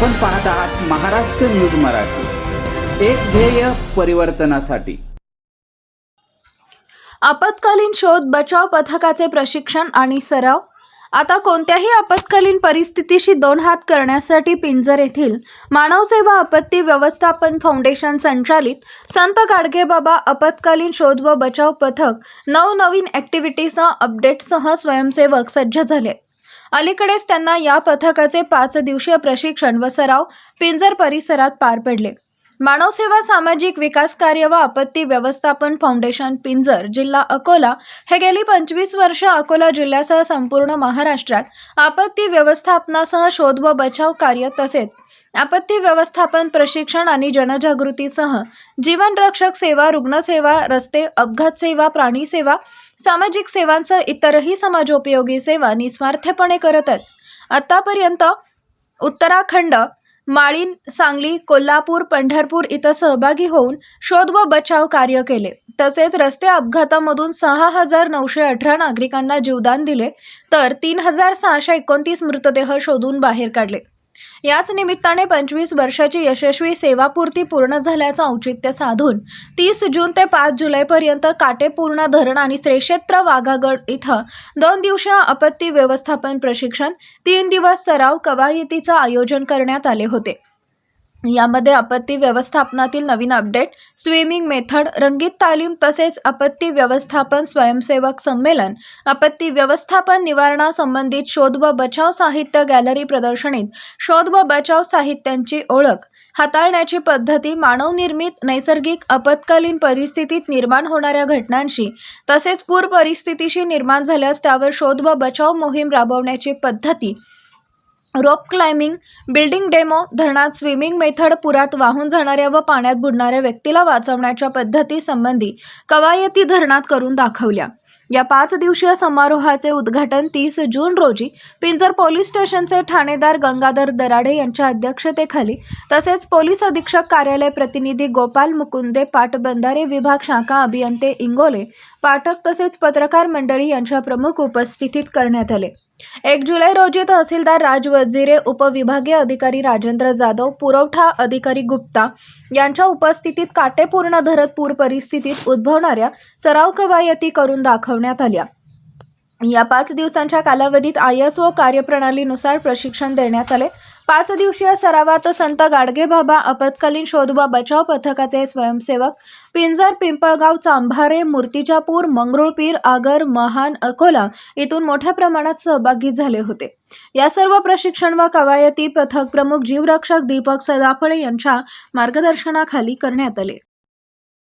आपण पाहत आहात महाराष्ट्र न्यूज मराठी. एक ध्येय परिवर्तनासाठी. आपत्कालीन शोध बचाव पथकाचे प्रशिक्षण आणि सराव? आता कोणत्याही आपत्कालीन परिस्थितीशी दोन हात करण्यासाठी पिंजर येथील मानवसेवा आपत्ती व्यवस्थापन फाउंडेशन संचालित संत गाडगेबाबा आपत्कालीन शोध व बचाव पथक नवनवीन ॲक्टिव्हिटीसह अपडेटसह स्वयंसेवक सज्ज झाले. अलीकडेच त्यांना या पथकाचे पाच दिवसीय प्रशिक्षण व सराव पिंजर परिसरात पार पडले. मानवसेवा सामाजिक विकास कार्य व आपत्ती व्यवस्थापन फाउंडेशन पिंजर जिल्हा अकोला हे गेली पंचवीस वर्ष अकोला जिल्ह्यासह संपूर्ण महाराष्ट्रात आपत्ती व्यवस्थापनासह शोध व बचाव कार्य तसेच आपत्ती व्यवस्थापन प्रशिक्षण आणि जनजागृतीसह जीवनरक्षक सेवा रुग्णसेवा रस्ते अपघात सेवा प्राणी सेवा सामाजिक सेवांसह इतरही समाजोपयोगी सेवा निस्वार्थपणे करत आहेत आत्तापर्यंत उत्तराखंड माळीन सांगली कोल्हापूर पंढरपूर इथं सहभागी होऊन शोध व बचाव कार्य केले. तसेच रस्ते अपघातामधून सहा हजार नऊशे अठरा नागरिकांना जीवदान दिले तर तीन हजार सहाशे एकोणतीस मृतदेह शोधून बाहेर काढले. याच निमित्ताने पंचवीस वर्षाची यशस्वी सेवापूर्ती पूर्ण झाल्याचं औचित्य साधून तीस जून ते पाच जुलैपर्यंत काटेपूर्णा धरण आणि श्रेक्षेत्र वाघागड इथं दोन दिवसीय आपत्ती व्यवस्थापन प्रशिक्षण तीन दिवस सराव कवायतीचं आयोजन करण्यात आले होते. यामध्ये आपत्ती व्यवस्थापनातील नवीन अपडेट स्विमिंग मेथड रंगीत तालीम तसेच आपत्ती व्यवस्थापन स्वयंसेवक संमेलन आपत्ती व्यवस्थापन निवारणासंबंधित शोध व बचाव साहित्य गॅलरी प्रदर्शनीत शोध व बचाव साहित्यांची ओळख हाताळण्याची पद्धती मानवनिर्मित नैसर्गिक आपत्कालीन परिस्थितीत निर्माण होणाऱ्या घटनांशी तसेच पूर परिस्थितीशी निर्माण झाल्यास त्यावर शोध व बचाव मोहीम राबवण्याची पद्धती रॉक क्लाइम्बिंग बिल्डिंग डेमो धरणात स्विमिंग मेथड पुरात वाहून जाणाऱ्या व पाण्यात बुडणाऱ्या व्यक्तीला वाचवण्याच्या पद्धतीसंबंधी कवायती धरणात करून दाखवल्या. या पाच दिवसीय समारोहाचे उद्घाटन तीस जून रोजी पिंजर पोलीस स्टेशनचे ठाणेदार गंगाधर दराडे यांच्या अध्यक्षतेखाली तसेच पोलीस अधीक्षक कार्यालय प्रतिनिधी गोपाल मुकुंदे पाटबंधारे विभाग शाखा अभियंते इंगोले पाठक तसेच पत्रकार मंडळी यांच्या प्रमुख उपस्थितीत करण्यात आले. एक जुलै रोजी तहसीलदार राज वजिरे उपविभागीय अधिकारी राजेंद्र जाधव पुरवठा अधिकारी गुप्ता यांच्या उपस्थितीत काटेपूर्ण धरत पूर परिस्थितीत उद्भवणाऱ्या सराव कवायती करून दाखवण्यात आल्या. या पाच दिवसांच्या कालावधीत आय एस ओ कार्यप्रणालीनुसार प्रशिक्षण देण्यात आले. पाच दिवसीय सरावात संत गाडगेबाबा आपत्कालीन शोध व बचाव पथकाचे स्वयंसेवक पिंजर पिंपळगाव चांभारे मूर्तिजापूर मंगरुळपीर आगर महान अकोला इथून मोठ्या प्रमाणात सहभागी झाले होते. या सर्व प्रशिक्षण व कवायती पथक प्रमुख जीवरक्षक दीपक सदाफळे यांच्या मार्गदर्शनाखाली करण्यात आले.